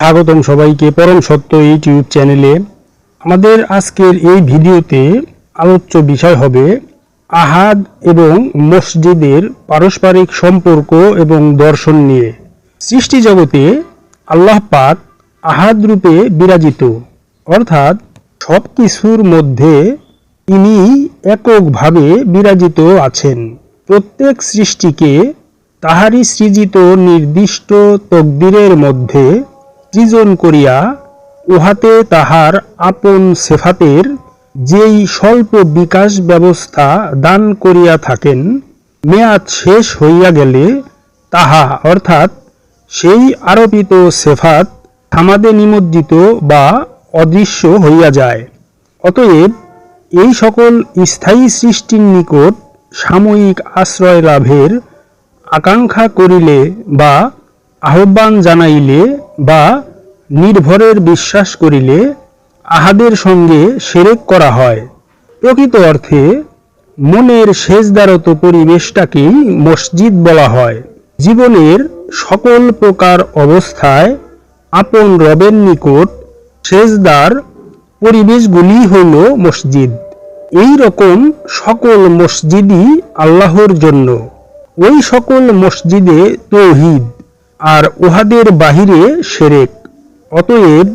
স্বাগতম সবাইকে পরম সত্য ইউটিউব চ্যানেলে। আমাদের আজকের এই ভিডিওতে আলোচ্য বিষয় হবে আহাদ এবং মসজিদের পারস্পরিক সম্পর্ক এবং দর্শন নিয়ে। সৃষ্টি জগতে আল্লাহ পাক আহাদ রূপে বিরাজিত। অর্থাৎ সব কিছুর মধ্যে তিনি এককভাবে বিরাজিত আছেন। প্রত্যেক সৃষ্টিকে তাহারই সৃজিত নির্দিষ্ট তকদিরের মধ্যে সৃজন করিয়া উহাতে তাহার আপন সেফাতের যেই স্বল্প বিকাশ ব্যবস্থা দান করিয়া থাকেন, মেয়াদ শেষ হইয়া গেলে তাহা, অর্থাৎ সেই আরোপিত সেফাত থামাদে নিমজ্জিত বা অদৃশ্য হইয়া যায়। অতএব এই সকল স্থায়ী সৃষ্টির নিকট সাময়িক আশ্রয় লাভের আকাঙ্ক্ষা করিলে বা আহ্বান জানাইলে বা নির্ভরের বিশ্বাস করিলে আহাদের সঙ্গে সেরেক করা হয়। প্রকৃত অর্থে মনের শেষদারত পরিবেশটাকেই মসজিদ বলা হয়। জীবনের সকল প্রকার অবস্থায় আপন রবের নিকট শেষদার পরিবেশগুলি হল মসজিদ। এই রকম সকল মসজিদই আল্লাহর জন্য। ওই সকল মসজিদে তৌহিদ। আর উহাদের বাহিরে সেরেক। অতএব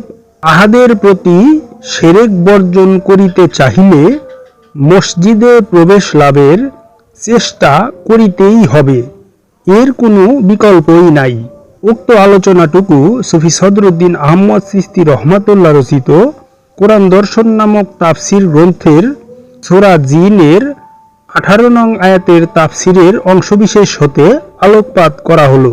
আহাদের প্রতি সেরেক বর্জন করিতে চাহিলে মসজিদে প্রবেশ লাভের চেষ্টা করিতেই হবে। এর কোনো বিকল্পই নাই। উক্ত আলোচনাটুকু সুফি সদরুদ্দিন আহমদ সিস্তি রহমাতুল্লাহ রচিত কোরআন দর্শন নামক তাফসির গ্রন্থের সোরা জিনের আঠারো নং আয়াতের তাফসিরের অংশবিশেষ হতে আলোকপাত করা হলো।